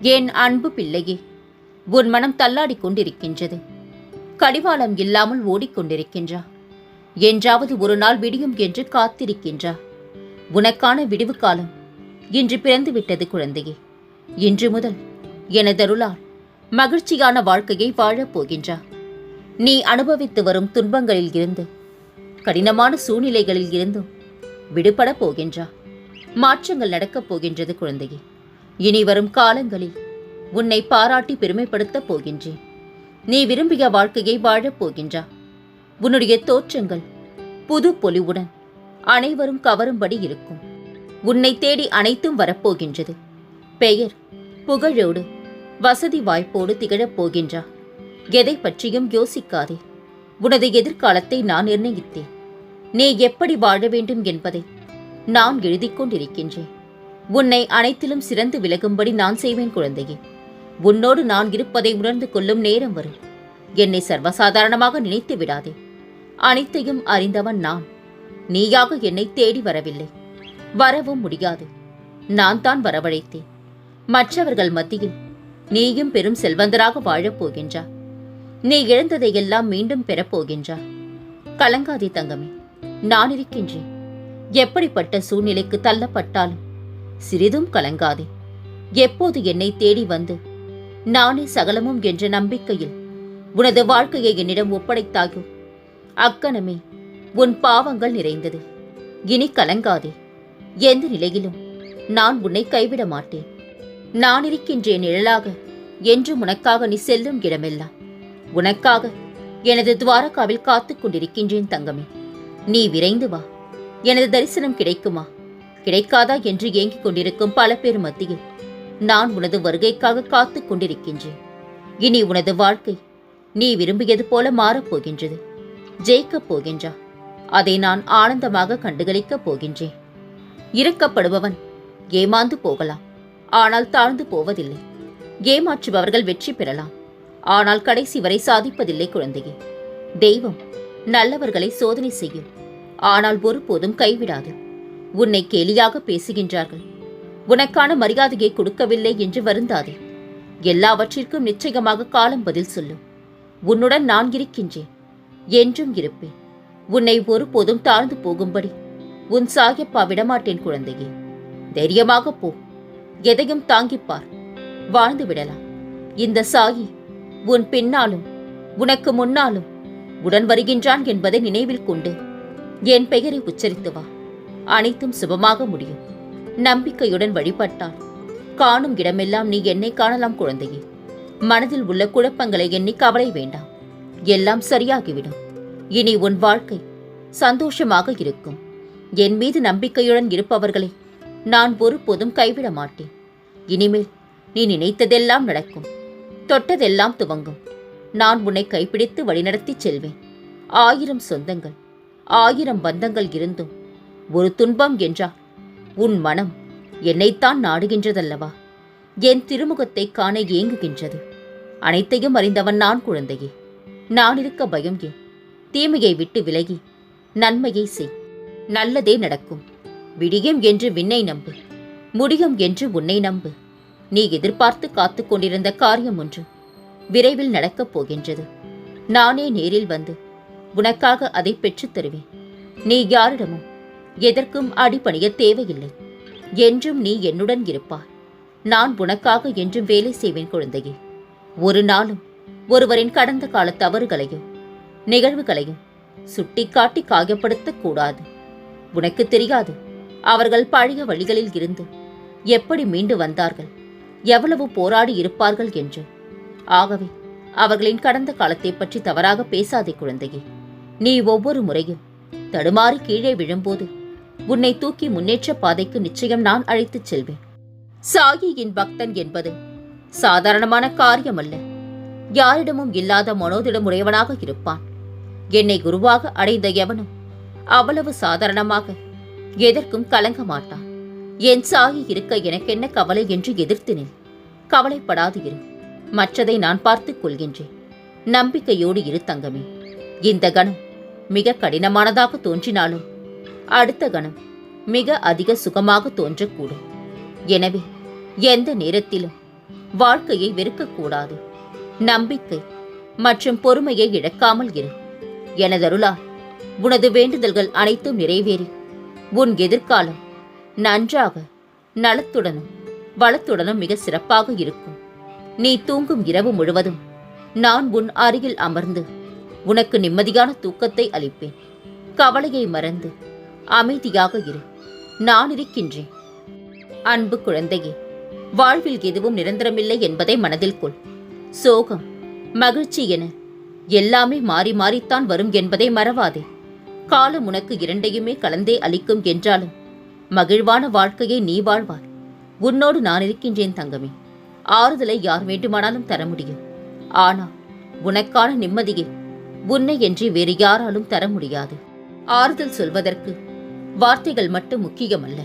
என் அன்பு பிள்ளையே உன் மனம் தள்ளாடிக் கொண்டிருக்கின்றது. கடிவாளம் இல்லாமல் ஓடிக்கொண்டிருக்கின்றா. என்றாவது ஒரு நாள் விடியும் என்று காத்திருக்கின்றா. உனக்கான விடிவு காலம் இன்று பிறந்துவிட்டது குழந்தையே. இன்று முதல் எனதருளால் மகிழ்ச்சியான வாழ்க்கையை வாழப் போகின்றா. நீ அனுபவித்து வரும் துன்பங்களில் இருந்து கடினமான சூழ்நிலைகளில் இருந்தும் விடுபட போகின்றா. மாற்றங்கள் நடக்கப் போகின்றது குழந்தையே. இனி வரும் காலங்களில் உன்னை பாராட்டி பெருமைப்படுத்தப் போகின்றேன். நீ விரும்பிய வாழ்க்கையை வாழப் போகின்றா. உன்னுடைய தோற்றங்கள் புது பொலிவுடன் அனைவரும் கவரும்படி இருக்கும். உன்னை தேடி அனைத்தும் வரப்போகின்றது. பெயர் புகழோடு வசதி வாய்ப்போடு திகழப் போகின்றா. எதை பற்றியும் யோசிக்காதே. உனது எதிர்காலத்தை நான் நிர்ணயித்தேன். நீ எப்படி வாழ வேண்டும் என்பதை நான் எழுதிக் கொண்டிருக்கின்றேன். உன்னை அனைத்திலும் சிறந்து விலகும்படி நான் செய்வேன் குழந்தையே. உன்னோடு நான் இருப்பதை உணர்ந்து கொள்ளும் நேரம் வரும். என்னை சர்வசாதாரணமாக நினைத்து விடாதே. அனைத்தையும் அறிந்தவன் நான். நீயாக என்னை தேடி வரவில்லை. வரவும் முடியாது. நான் தான் வரவழைத்தேன். மற்றவர்கள் மத்தியில் நீயும் பெரும் செல்வந்தராக வாழப் போகின்றா. நீ இழந்ததையெல்லாம் மீண்டும் பெறப்போகின்றா கலங்காதே தங்கமே. நான் இருக்கின்றேன். எப்படிப்பட்ட சூழ்நிலைக்கு தள்ளப்பட்டாலும் சிறிதும் கலங்காதே. எப்போது என்னை தேடி வந்து? நானே சகலமும் என்ற நம்பிக்கையில் உனது வாழ்க்கையை என்னிடம் ஒப்படைத்தாயோ? அக்கணமே உன் பாவங்கள் நிறைந்தது. இனி கலங்காதே. எந்த நிலையிலும் நான் உன்னை கைவிட மாட்டேன். நான் இருக்கின்றேன் நிழலாக என்றும் உனக்காக நீ செல்லும் இடமெல்லாம். உனக்காக எனது துவாரகாவில் காத்துக் கொண்டிருக்கின்றேன் தங்கமே. நீ விரைந்து வா. எனது தரிசனம் கிடைக்குமா? கிடைக்காதா என்று ஏங்கிக் கொண்டிருக்கும் பல பேர் மத்தியில். நான் உனது வருகைக்காக காத்துக் கொண்டிருக்கின்றேன். இனி உனது வாழ்க்கை நீ விரும்பியது போல மாறப்போகின்றது ஜெயிக்கப் போகின்றா. அதை நான் ஆனந்தமாக கண்டுகளிக்கப் போகின்றேன். இறக்கப்படுபவன் ஏமாந்து போகலாம். ஆனால் தாழ்ந்து போவதில்லை. ஏமாற்றுபவர்கள் வெற்றி பெறலாம். ஆனால் கடைசி வரை சாதிப்பதில்லை குழந்தையே. தெய்வம் நல்லவர்களை சோதனை செய்யும். ஆனால் ஒருபோதும் கைவிடாது. உன்னை கேலியாக பேசுகின்றார்கள். உனக்கான மரியாதையை கொடுக்கவில்லை என்று வருந்தாதே. எல்லாவற்றிற்கும் நிச்சயமாக காலம் பதில் சொல்லும். உன்னுடன் நான் இருக்கின்றேன். என்றும் இருப்பேன். உன்னை ஒருபோதும் தாழ்ந்து போகும்படி உன் சாகிப்பா விடமாட்டேன் குழந்தையே. தைரியமாக போ. எதையும் தாங்கிப்பார் வாழ்ந்து விடலாம். இந்த சாயி உன் பின்னாலும் உனக்கு முன்னாலும் உடன் வருகின்றான் என்பதை நினைவில் கொண்டு என் பெயரை உச்சரித்து வா. அனைத்தும் சுபமாக முடியும். நம்பிக்கையுடன் வழிபட்டால் காணும் இடமெல்லாம் நீ என்னை காணலாம் குழந்தையே. மனதில் உள்ள குழப்பங்களை எண்ணி கவலை வேண்டாம். எல்லாம் சரியாகிவிடும். இனி உன் வாழ்க்கை சந்தோஷமாக இருக்கும். என் மீது நம்பிக்கையுடன் இருப்பவர்களை நான் ஒருபோதும் கைவிட மாட்டேன். இனிமேல் நீ நினைத்ததெல்லாம் நடக்கும். தொட்டதெல்லாம் துவங்கும். நான் உன்னை கைப்பிடித்து வழிநடத்திச் செல்வேன். ஆயிரம் சொந்தங்கள் ஆயிரம் பந்தங்கள் இருந்தும் ஒரு துன்பம் என்றால் உன் மனம் என்னைத்தான் நாடுகின்றதல்லவா? என் திருமுகத்தை காண ஏங்குகின்றது. அனைத்தையும் அறிந்தவன் நான் குழந்தையே. நான் இருக்க பயம் ஏன்? தீமையை விட்டு விலகி நன்மையை செய். நல்லதே நடக்கும். விடியும் என்று விண்ணை நம்பு. முடியும் என்று உன்னை நம்பு. நீ எதிர்பார்த்து காத்துக் கொண்டிருந்த காரியம் ஒன்று விரைவில் நடக்கப் போகின்றது. நானே நேரில் வந்து உனக்காக அதை பெற்றுத் தருவேன். நீ யாரிடமும் எதற்கும் அடிபணிய தேவையில்லை. என்றும் நீ என்னுடன் இருப்பாய். நான் உனக்காக என்றும் வேலை செய்வேன் குழந்தையே. ஒரு நாளும் ஒருவரின் கடந்த கால தவறுகளையும் நிகழ்வுகளையும் சுட்டிக்காட்டி காயப்படுத்தக் கூடாது. உனக்கு தெரியாது அவர்கள் பழைய வழிகளில் இருந்து எப்படி மீண்டு வந்தார்கள் எவ்வளவு போராடி இருப்பார்கள் என்று. ஆகவே அவர்களின் கடந்த காலத்தை பற்றி தவறாக பேசாதே குழந்தையே. நீ ஒவ்வொரு முறையும் தடுமாறி கீழே விழும்போது உன்னை தூக்கி முன்னேற்ற பாதைக்கு நிச்சயம் நான் அழைத்துச் செல்வேன். சாயியின் பக்தன் என்பது சாதாரணமான காரியமல்ல. யாரிடமும் இல்லாத மனோதிடம் உடையவனாக இருப்பான். என்னை குருவாக அடைந்த எவனும் அவ்வளவு சாதாரணமாக எதற்கும் கலங்க மாட்டான். என் சாகி இருக்க எனக்கென்ன கவலை என்று எதிர்த்து நில் கவலைப்படாது இரு. மற்றதை நான் பார்த்துக் கொள்கின்றேன். நம்பிக்கையோடு இரு தங்கமே. இந்த கணம் மிக கடினமானதாக தோன்றினாலும் அடுத்த கணம் மிக அதிக சுகமாக தோன்றக்கூடும். எனவே எந்த நேரத்திலும் வாழ்க்கையை வெறுக்கக்கூடாது. நம்பிக்கை மற்றும் பொறுமையை இழக்காமல் இரு. எனதருளால் உனது வேண்டுதல்கள் அனைத்தும் நிறைவேறி உன் எதிர்காலம் நன்றாக நலத்துடனும் வளத்துடனும் மிக சிறப்பாக இருக்கும். நீ தூங்கும் இரவு முழுவதும் நான் உன் அருகில் அமர்ந்து உனக்கு நிம்மதியான தூக்கத்தை அளிப்பேன். கவலையை மறந்து அமைதியாக இரு. நான் இருக்கின்றேன். அன்பு குழந்தையே வாழ்வில் எதுவும் நிரந்தரமில்லை என்பதை மனதில் கொள். சோகம் மகிழ்ச்சி என எல்லாமே மாறி மாறித்தான் வரும் என்பதை மறவாதே. காலம் உனக்கு இரண்டையுமே கலந்தே அளிக்கும் என்றாலும் மகிழ்வான வாழ்க்கையை நீ வாழ்வாய். உன்னோடு நான் இருக்கின்றேன் தங்கமே. ஆறுதலை யார் வேண்டுமானாலும் தர முடியும். ஆனால் உனக்கான நிம்மதியை உன்னை என்று வேறு யாராலும் தர முடியாது. ஆறுதல் சொல்வதற்கு வார்த்தைகள் மட்டும் முக்கியமல்ல.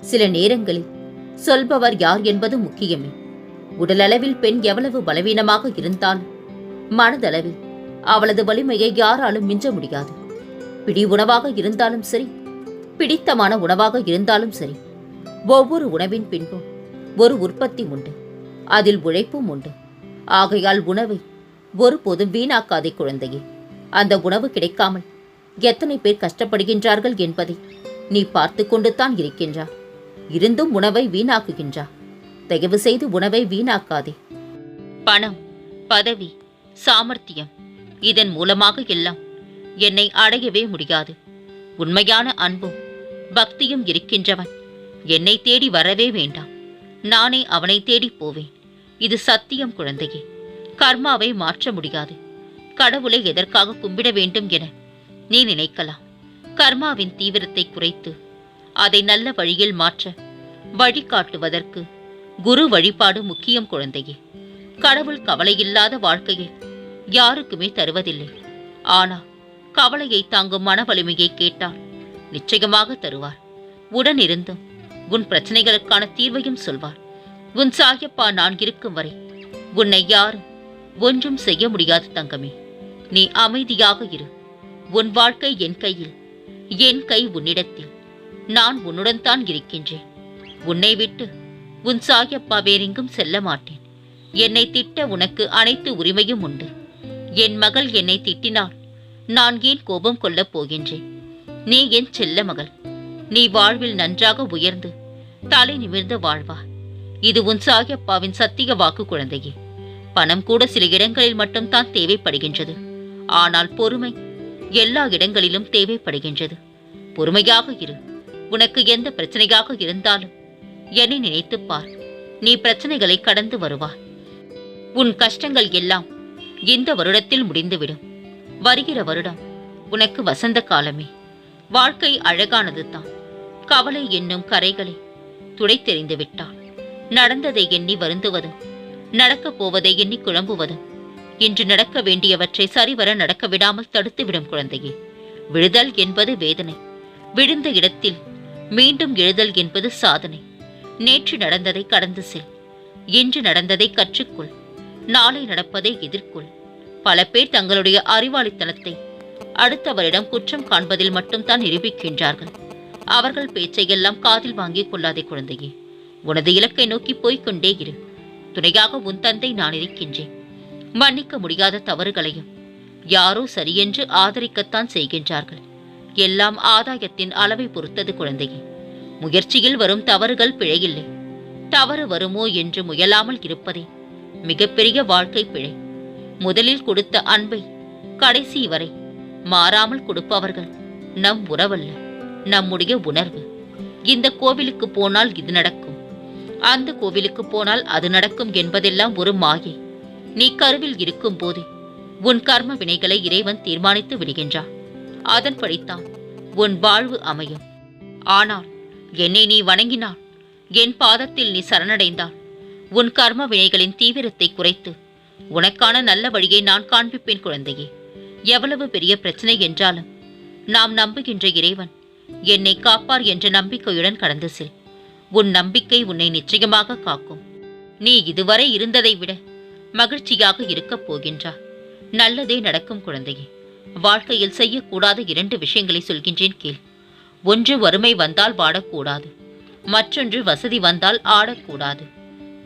சில நேரங்களில் சொல்பவர் யார் என்பது முக்கியமே. உடலளவில் பெண் எவ்வளவு பலவீனமாக இருந்தாலும் மனதளவில் அவளது வலிமையை யாராலும் மிஞ்ச முடியாது. பிடி உணவாக இருந்தாலும் சரி பிடித்தமான உணவாக இருந்தாலும் சரி ஒவ்வொரு உணவின் பின்பும் ஒரு உற்பத்தி உண்டு அதில் உழைப்பும் உண்டு. ஆகையால் உணவை ஒருபோதும் வீணாக்காதே குழந்தையே. அந்த உணவு கிடைக்காமல் எத்தனை பேர் கஷ்டப்படுகின்றார்கள் என்பதை நீ பார்த்து கொண்டுதான் இருக்கின்றா. இருந்தும் உணவை வீணாக்குகின்றா. தயவு செய்து உணவை வீணாக்காதே. பணம் பதவி சாமர்த்தியம் இதன் மூலமாக எல்லாம் என்னை அடையவே முடியாது. உண்மையான அன்பும் பக்தியும் இருக்கின்றவன் என்னை தேடி வரவே வேண்டாம். நானே அவனை தேடி போவேன். இது சத்தியம் குழந்தையே. கர்மாவை மாற்ற முடியாது. கடவுளை எதற்காக கும்பிட வேண்டும் என நீ நினைக்கலாம். கர்மாவின் தீவிரத்தை குறைத்து அதை நல்ல வழியில் மாற்ற வழிகாட்டுவதற்கு குரு வழிபாடு முக்கியம் குழந்தையே. கடவுள் கவலையில்லாத வாழ்க்கையை யாருக்குமே தருவதில்லை. ஆனால் கவலையை தாங்கும் மன வலிமையை கேட்டால் நிச்சயமாக தருவார். உடனிருந்தும் உன் பிரச்சனைகளுக்கான தீர்வையும் சொல்வார். உன் சாயப்பா நான் இருக்கும் வரை உன்னை யாரும் ஒன்றும் செய்ய முடியாது தங்கமே. நீ அமைதியாக இரு. உன் வாழ்க்கை என் கையில். என் கை உன்னிடத்தில். நான் உன்னுடன் தான் இருக்கின்றேன். உன்னை விட்டு உன் சாயப்பா வேறெங்கும் செல்ல மாட்டேன். என்னை திட்ட உனக்கு அனைத்து உரிமையும் உண்டு. என் மகள் என்னை திட்டினால் நான் ஏன் கோபம் கொள்ளப் போகின்றேன்? நீ என் செல்ல மகள். நீ வாழ்வில் நன்றாக உயர்ந்து தலை நிமிர்ந்து வாழ்வா. இது உன் சாயப்பாவின் சத்திய வாக்கு குழந்தையே. பணம் கூட சில இடங்களில் மட்டும்தான் தேவைப்படுகின்றது. ஆனால் பொறுமை எல்லா இடங்களிலும் தேவைப்படுகின்றது. பொறுமையாக இரு. உனக்கு எந்த பிரச்சனையாக இருந்தாலும் என்னை நினைத்துப் பார். நீ பிரச்சனைகளை கடந்து வருவாய் உன் கஷ்டங்கள் எல்லாம் இந்த வருடத்தில் முடிந்துவிடும். வருகிற வருடம் உனக்கு வசந்த காலமே. வாழ்க்கை அழகானது தான் கவலை என்னும் கரைகளை துடைத்தெறிந்து விட்டாள் நடந்ததை எண்ணி வருந்துவதும் நடக்கப் போவதை எண்ணி குழம்புவதும் இன்று நடக்க வேண்டியவற்றை சரிவர நடக்க விடாமல் தடுத்துவிடும் குழந்தையே. விழுதல் என்பது வேதனை. விழுந்த இடத்தில் மீண்டும் எழுதல் என்பது சாதனை. நேற்று நடந்ததை கடந்து செல். இன்று நடந்ததை கற்றுக்கொள். நாளை நடப்பதை எதிர்கொள். பல பேர் தங்களுடைய அறிவாளித்தனத்தை அடுத்தவரிடம் குற்றம் காண்பதில் மட்டும்தான் நிரூபிக்கின்றார்கள். அவர்கள் பேச்சையெல்லாம் காதில் வாங்கிக் கொள்ளாதே குழந்தையே. உனது இலக்கை நோக்கி போய்க்கொண்டே இரு. துணையாக உன் தந்தை நான் இருக்கின்றேன். மன்னிக்க முடியாத தவறுகளையும் யாரோ சரியென்று ஆதரிக்கத்தான் செய்கின்றார்கள். எல்லாம் ஆதாயத்தின் அளவை பொறுத்தது குழந்தையே. முயற்சியில் வரும் தவறுகள் பிழையில்லை. தவறு வருமோ என்று முயலாமல் இருப்பதே மிகப்பெரிய வாழ்க்கை பிழை. முதலில் கொடுத்த அன்பை கடைசி வரை மாறாமல் கொடுப்பவர்கள் நம் உறவல்ல நம்முடைய உணர்வு. இந்த கோவிலுக்கு போனால் இது நடக்கும். அந்த கோவிலுக்கு போனால் அது நடக்கும் என்பதெல்லாம் ஒரு மாயை. நீ கருவில் இருக்கும் போது உன் கர்ம வினைகளை இறைவன் தீர்மானித்து விடுகின்றான். அதன்படித்தான் உன் வாழ்வு அமையும். ஆனால் என்னை நீ வணங்கினால் என் பாதத்தில் நீ சரணடைந்தால் உன் கர்ம வினைகளின் தீவிரத்தை குறைத்து உனக்கான நல்ல வழியை நான் காண்பிப்பேன் குழந்தையே. எவ்வளவு பெரிய பிரச்சனை என்றாலும் நாம் நம்புகின்ற இறைவன் என்னை காப்பார் என்ற நம்பிக்கையுடன் கடந்து செல். உன் நம்பிக்கை உன்னை நிச்சயமாக காக்கும். நீ இதுவரை இருந்ததை விட மகிழ்ச்சியாக இருக்கப் போகின்றார் நல்லதே நடக்கும் குழந்தையே. வாழ்க்கையில் செய்யக்கூடாத இரண்டு விஷயங்களை சொல்கின்றேன் கேள். ஒன்று வறுமை வந்தால் வாடக்கூடாது. மற்றொன்று வசதி வந்தால் ஆடக்கூடாது.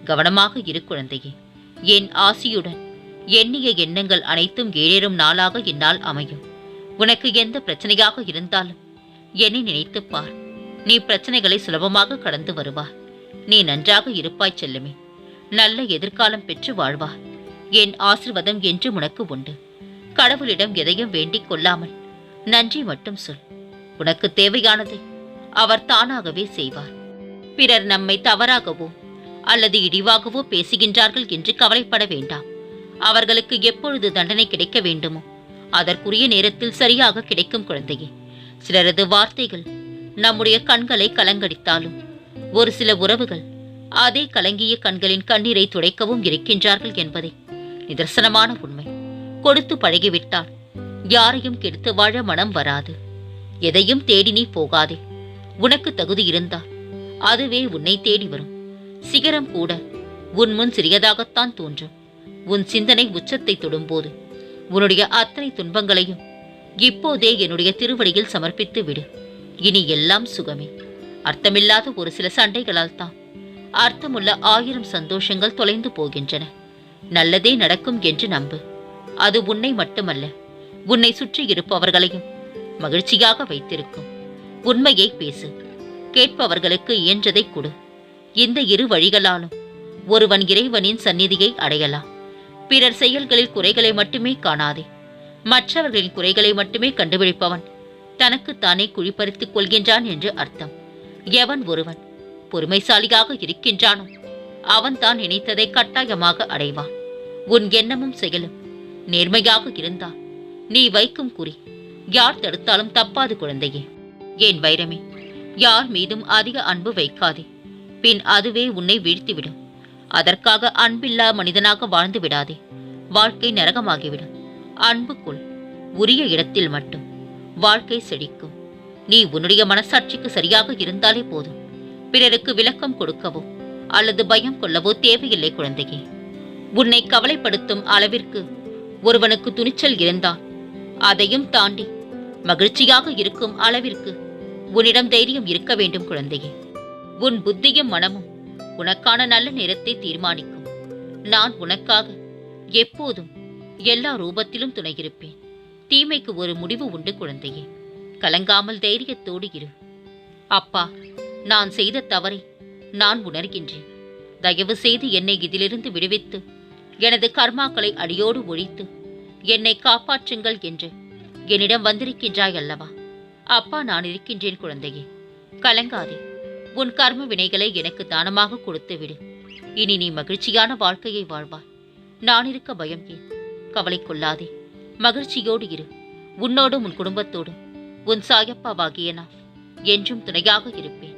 கவனமாக இரு குழந்தையே. என் ஆசியுடன் எண்ணிய எண்ணங்கள் அனைத்தும் ஏழேறும் நாளாக என்னால் அமையும். உனக்கு எந்த பிரச்சனையாக இருந்தாலும் என்னை நினைத்துப் பார். நீ பிரச்சனைகளை சுலபமாக கடந்து வருவார் நீ நன்றாக இருப்பாய் செல்லுமே. நல்ல எதிர்காலம் பெற்று வாழ்வா. என் ஆசிர்வாதம் என்று உனக்கு உண்டு. கடவுளிடம் எதையும் வேண்டிக் கொள்ளாமல் நன்றி மட்டும் சொல். உனக்கு தேவையானதை அவர் தானாகவே செய்வார். பிறர் நம்மை தவறாகவோ அல்லது இடிவாகவோ பேசுகின்றார்கள் என்று கவலைப்பட வேண்டாம். அவர்களுக்கு எப்பொழுது தண்டனை கிடைக்க வேண்டுமோ அதற்குரிய நேரத்தில் சரியாக கிடைக்கும் குழந்தையே. சிலரது வார்த்தைகள் நம்முடைய கண்களை கலங்கடித்தாலும் ஒரு சில உறவுகள் அதே கலங்கிய கண்களின் கண்ணீரை துடைக்கவும் இருக்கின்றார்கள் என்பதே நிதர்சனமான உண்மை. கொடுத்து பழகிவிட்டால் யாரையும் கெடுத்து வாழ மனம் வராது. எதையும் தேடி நீ போகாதே. உனக்கு தகுதி இருந்தால் அதுவே உன்னை தேடி வரும். சிகரம் கூட உன் முன் சிறியதாகத்தான் தோன்றும். உன் சிந்தனை உச்சத்தை தொடும்போது உன்னுடைய அத்தனை துன்பங்களையும் இப்போதே என்னுடைய திருவடியில் சமர்ப்பித்து விடு. இனி எல்லாம் சுகமே. அர்த்தமில்லாத ஒரு சில சண்டைகளால் தான் அர்த்தமுள்ள ஆயிரம் சந்தோஷங்கள் தொலைந்து போகின்றன. நல்லதே நடக்கும் என்று நம்பு. அது உன்னை மட்டுமல்ல உன்னை சுற்றி இருப்பவர்களையும் மகிழ்ச்சியாக வைத்திருக்கும். உண்மையை பேசு. கேட்பவர்களுக்கு இயன்றதை கொடு. இந்த இரு வழிகளாலும் ஒருவன் இறைவனின் சந்நிதியை அடையலாம். பிறர் செயல்களில் குறைகளை மட்டுமே காணாதே. மற்றவர்களின் குறைகளை மட்டுமே கண்டுபிடிப்பவன் தனக்குத்தானே குழிப்பறித்துக் கொள்கின்றான் என்று அர்த்தம். எவன் ஒருவன் பொறுமைசாலியாக இருக்கின்றானோ? அவன்தான் நினைத்ததை கட்டாயமாக அடைவான் உன் எண்ணமும் செயலும். நேர்மையாக இருந்தால் நீ வைக்கும் குறி. யார் தடுத்தாலும் தப்பாது குழந்தையே. என் வைரமே யார் மீதும் அதிக அன்பு வைக்காதே. பின் அதுவே உன்னை வீழ்த்திவிடும். அதற்காக அன்பில்லா மனிதனாக வாழ்ந்து விடாதே. வாழ்க்கை நரகமாகிவிடும். அன்புக்குள் உரிய இடத்தில் மட்டும் வாழ்க்கை செழிக்கும். நீ உன்னுடைய மனசாட்சிக்கு சரியாக இருந்தாலே போதும். பிறருக்கு விளக்கம் கொடுக்கவோ அல்லது பயம் கொள்ளவோ தேவையில்லை குழந்தையே. உன்னை கவலைப்படுத்தும் அளவிற்கு ஒருவனுக்கு துணிச்சல் இருந்தால் அதையும் தாண்டி மகிழ்ச்சியாக இருக்கும் அளவிற்கு உன்னிடம் தைரியம் இருக்க வேண்டும் குழந்தையே. உன் புத்தியும் மனமும் உனக்கான நல்ல நேரத்தை தீர்மானிக்கும். நான் உனக்காக எப்போதும் எல்லா ரூபத்திலும் துணையிருப்பேன். தீமைக்கு ஒரு முடிவு உண்டு குழந்தையே. கலங்காமல் தைரியத்தோடு இரு. அப்பா நான் செய்த தவறை நான் உணர்கின்றேன். தயவு செய்து என்னை இதிலிருந்து விடுவித்து எனது கர்மாக்களை அடியோடு ஒழித்து என்னை காப்பாற்றுங்கள் என்று என்னிடம் வந்திருக்கின்றாய் அல்லவா? அப்பா நான் இருக்கின்றேன் குழந்தையே. கலங்காதே. உன் கர்ம வினைகளை எனக்கு தானமாக கொடுத்து விடு இனி நீ மகிழ்ச்சியான வாழ்க்கையை வாழ்வாய். நான் இருக்க பயம் ஏன்? கவலை கொள்ளாதே. மகிழ்ச்சியோடு இரு. உன்னோடும் உன் குடும்பத்தோடும். உன் சாயப்பாவாகிய நான் என்றும் துணையாக இருப்பேன்.